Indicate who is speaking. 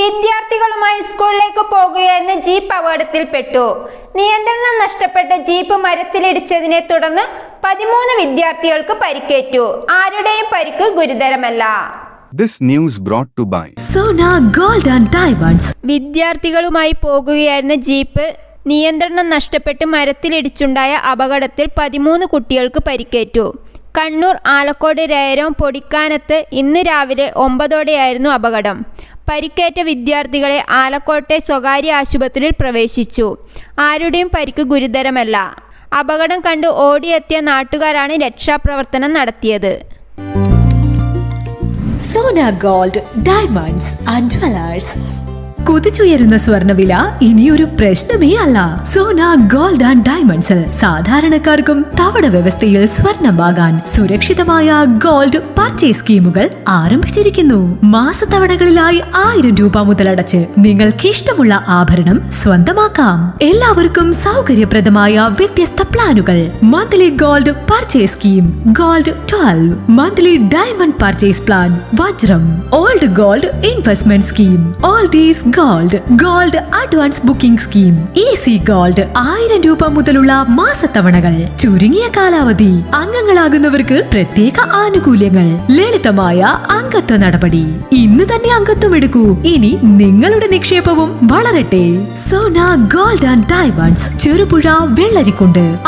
Speaker 1: വിദ്യാർത്ഥികളുമായി സ്കൂളിലേക്ക് പോകുകയായിരുന്ന ജീപ്പ് അപകടത്തിൽപ്പെട്ടു. നിയന്ത്രണം നഷ്ടപ്പെട്ട ജീപ്പ് മരത്തിലിടിച്ചതിനെ തുടർന്ന് പതിമൂന്ന് വിദ്യാർത്ഥികൾക്ക് പരിക്കേറ്റു. ആരുടെയും പരിക്ക് ഗുരുതരമല്ല.
Speaker 2: This news brought to by
Speaker 3: Sona Gold and Diamonds.
Speaker 1: വിദ്യാർത്ഥികളുമായി പോകുകയായിരുന്ന ജീപ്പ് നിയന്ത്രണം നഷ്ടപ്പെട്ട് മരത്തിലിടിച്ചുണ്ടായ അപകടത്തിൽ പതിമൂന്ന് കുട്ടികൾക്ക് പരിക്കേറ്റു. കണ്ണൂർ ആലക്കോട് രേരം പൊടിക്കാനത്ത് ഇന്ന് രാവിലെ ഒമ്പതോടെയായിരുന്നു അപകടം. പരിക്കേറ്റ വിദ്യാർത്ഥികളെ ആലക്കോട്ടെ സ്വകാര്യ ആശുപത്രിയിൽ പ്രവേശിച്ചു. ആരുടെയും പരിക്ക് ഗുരുതരമല്ല. അപകടം കണ്ട് ഓടിയെത്തിയ നാട്ടുകാരാണ് രക്ഷാപ്രവർത്തനം നടത്തിയത്.
Speaker 3: Sona gold diamonds and Jewelers. കുതിച്ചുയരുന്ന സ്വർണവില ഇനിയൊരു പ്രശ്നമേ അല്ല. Sona gold and diamonds. സാധാരണക്കാർക്കും തവണ വ്യവസ്ഥയിൽ സ്വർണം വാങ്ങാൻ സുരക്ഷിതമായ ഗോൾഡ് പർച്ചേസ് സ്കീമുകൾ ആരംഭിച്ചിരിക്കുന്നു. മാസത്തവണകളിലായി ആയിരം രൂപ മുതലടച്ച് നിങ്ങൾക്ക് ഇഷ്ടമുള്ള ആഭരണം സ്വന്തമാക്കാം. എല്ലാവർക്കും സൗകര്യപ്രദമായ വ്യത്യസ്ത പ്ലാനുകൾ. Monthly gold purchase scheme. Gold twelve. Monthly diamond purchase plan. വജ്രം. Old gold investment scheme. Old is gold. Gold advance booking scheme. Easy gold ആയിരം രൂപ മുതലുള്ള മാസത്തവണകൾ. ചുരുങ്ങിയ കാലാവധി. അംഗങ്ങളാകുന്നവർക്ക് പ്രത്യേക ആനുകൂല്യങ്ങൾ. ലളിതമായ അംഗത്വ നടപടി. ഇന്ന് തന്നെ അംഗത്വം എടുക്കൂ. ഇനി നിങ്ങളുടെ നിക്ഷേപവും വളരട്ടെ. Sona gold and diamonds. Cherupuzha Vellarikkundu.